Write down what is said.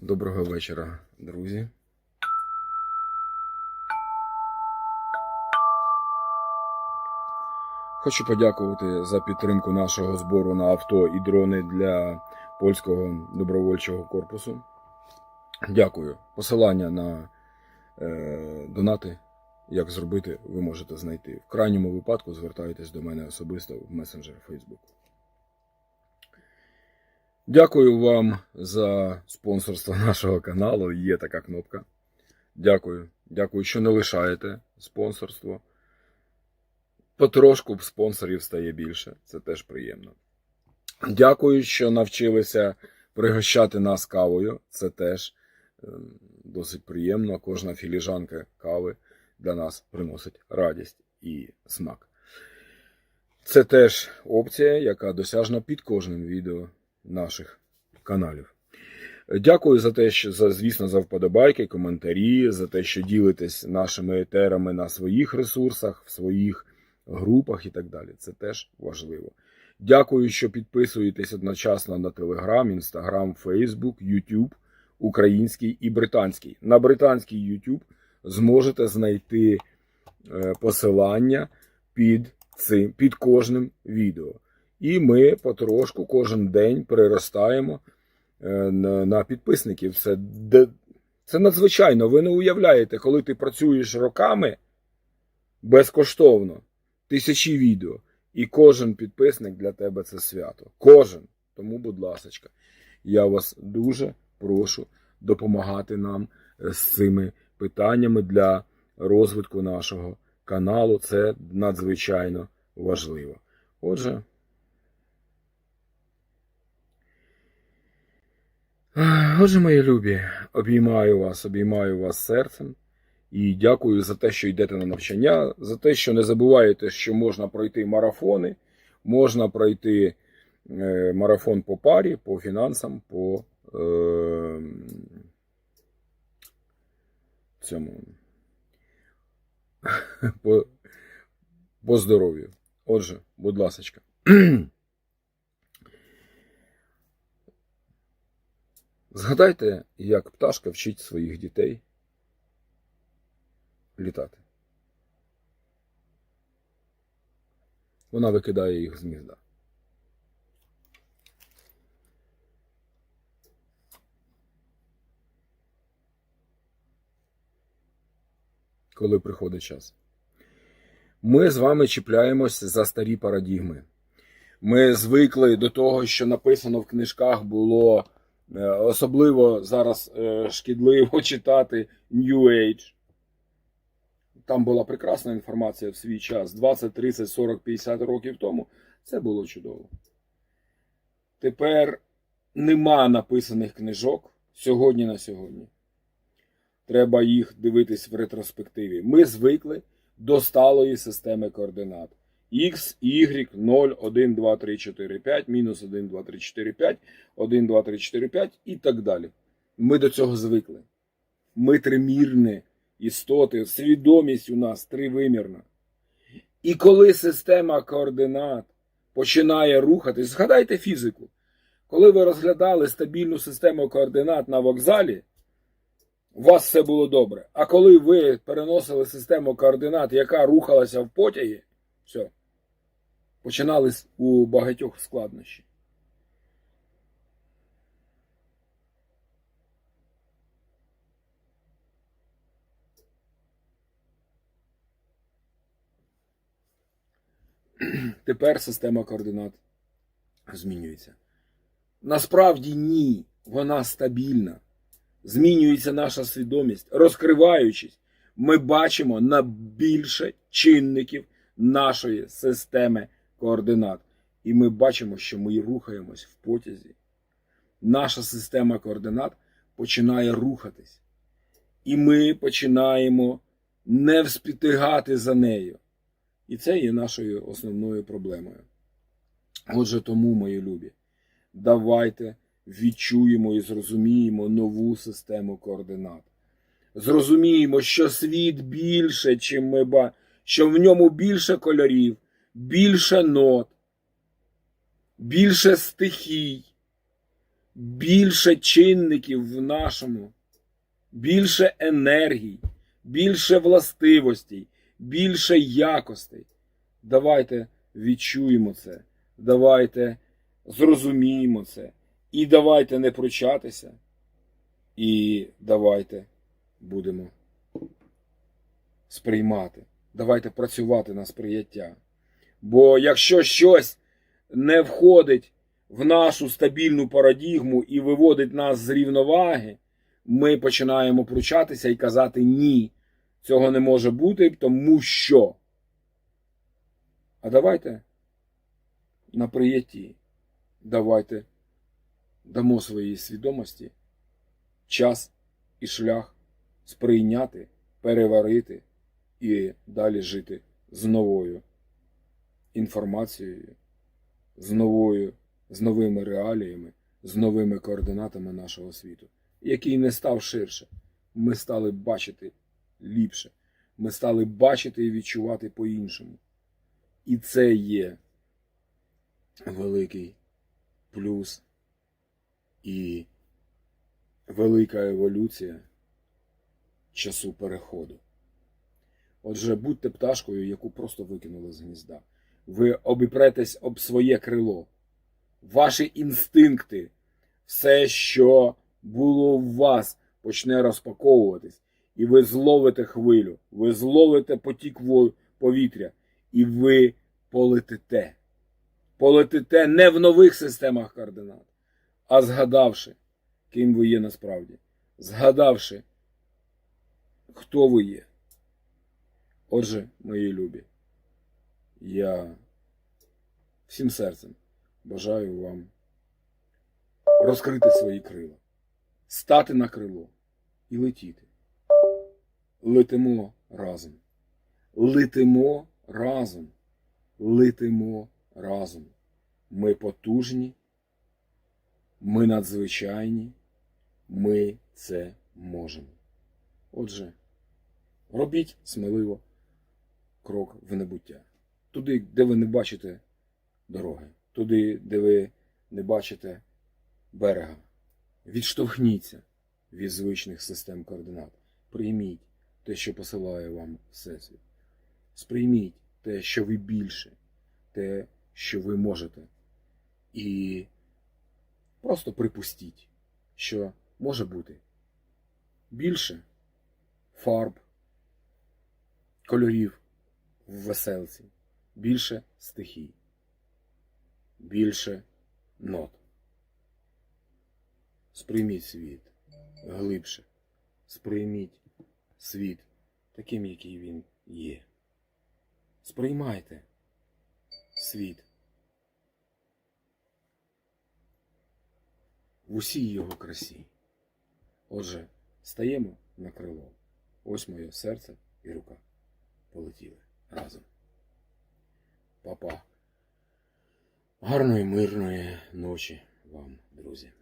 Доброго вечора, друзі. Хочу подякувати за підтримку нашого збору на авто і дрони для польського добровольчого корпусу. Дякую. Посилання на е, донати, як зробити, ви можете знайти. В крайньому випадку звертайтесь до мене особисто в месенджер Facebook. Дякую вам за спонсорство нашого каналу. Є така кнопка. Дякую. Дякую, що не лишаєте спонсорство. Потрошку спонсорів стає більше. Це теж приємно. Дякую, що навчилися пригощати нас кавою. Це теж е, досить приємно. Кожна філіжанка кави для нас приносить радість і смак. Це теж опція, яка досяжна під кожним відео наших каналів. Дякую за те, що за, звісно, за вподобайки, коментарі, за те, що ділитесь нашими етерами на своїх ресурсах, в своїх групах і так далі. Це теж важливо. Дякую, що підписуєтесь одночасно на Telegram, Instagram, Facebook, YouTube, український і британський. На британський YouTube зможете знайти е, посилання під цим, під кожним відео. І ми потрошку кожен день приростаємо е, на підписників. Це, це надзвичайно. Ви не уявляєте, коли ти працюєш роками безкоштовно, тисячі відео, і кожен підписник для тебе це свято. Кожен. Тому, будь ласочка, я вас дуже прошу допомагати нам е, з цими питаннями для розвитку нашого каналу. Це надзвичайно важливо. Отже. Отже, мої любі, обіймаю вас, обіймаю вас серцем і дякую за те, що йдете на навчання, за те, що не забуваєте, що можна пройти марафони, можна пройти е, марафон по парі, по фінансам, по е, цьому по, по здоров'ю. Отже, будь ласочка. Згадайте, як пташка вчить своїх дітей літати. Вона викидає їх з гнізда. Коли приходить час. Ми з вами чіпляємось за старі парадігми. Ми звикли до того, що написано в книжках було. Е, Особливо зараз е, шкідливо читати New Age. Там була прекрасна інформація в свій час 20, 30, 40, 50 років тому. Це було чудово. Тепер нема написаних книжок сьогодні на сьогодні. Треба їх дивитись в ретроспективі. Ми звикли до сталої системи координат. X, Y, 0, 1, 2, 3, 4, 5, мінус 1, 2, 3, 4, 5, 1, 2, 3, 4, 5 і так далі. Ми до цього звикли. Ми тримірні істоти, свідомість у нас тривимірна. І коли система координат починає рухатись, згадайте фізику. Коли ви розглядали стабільну систему координат на вокзалі, у вас все було добре. А коли ви переносили систему координат, яка рухалася в потягі, все. Починались у багатьох складнощі. Тепер система координат змінюється. Насправді ні, вона стабільна. Змінюється наша свідомість. Розкриваючись, ми бачимо на більше чинників нашої системи координат. І ми бачимо, що ми рухаємось в потязі. Наша система координат починає рухатись. І ми починаємо не вспітигати за нею. І це є нашою основною проблемою. Отже, тому, мої любі, давайте відчуємо і зрозуміємо нову систему координат. Зрозуміємо, що світ більше, чим ми бачимо що в ньому більше кольорів, більше нот, більше стихій, більше чинників в нашому, більше енергій, більше властивостей, більше якостей. Давайте відчуємо це, давайте зрозуміємо це, і давайте не пручатися, і давайте будемо сприймати. Давайте працювати на сприяття. Бо якщо щось не входить в нашу стабільну парадігму і виводить нас з рівноваги, ми починаємо пручатися і казати ні, цього не може бути, тому що. А давайте на приятті, давайте дамо своїй свідомості час і шлях сприйняти, переварити і далі жити з новою інформацією, з новою, з новими реаліями, з новими координатами нашого світу, який не став ширше. Ми стали бачити ліпше. Ми стали бачити і відчувати по-іншому. І це є великий плюс і велика еволюція часу переходу. Отже, будьте пташкою, яку просто викинули з гнізда. Ви обіпретесь об своє крило. Ваші інстинкти, все, що було в вас, почне розпаковуватись. І ви зловите хвилю, ви зловите потік повітря, і ви полетите. Полетите не в нових системах координат, а згадавши, ким ви є насправді, згадавши, хто ви є. Отже, мої любі, я всім серцем бажаю вам розкрити свої крила, стати на крило і летіти. Летимо разом. Летимо разом. Летимо разом. Ми потужні, ми надзвичайні, ми це можемо. Отже, робіть сміливо крок в небуття. Туди, де ви не бачите дороги, туди, де ви не бачите берега. Відштовхніться від звичних систем координат. Прийміть те, що посилає вам Всесвіт. Сприйміть те, що ви більше, те, що ви можете. І просто припустіть, що може бути більше фарб, кольорів в веселці, більше стихій, більше нот. Сприйміть світ глибше, сприйміть світ таким, який він є. Сприймайте світ в усій його красі. Отже, стаємо на крило. Ось моє серце і рука. Полетіли разом. Папа. Гарної мирної ночі вам, друзі.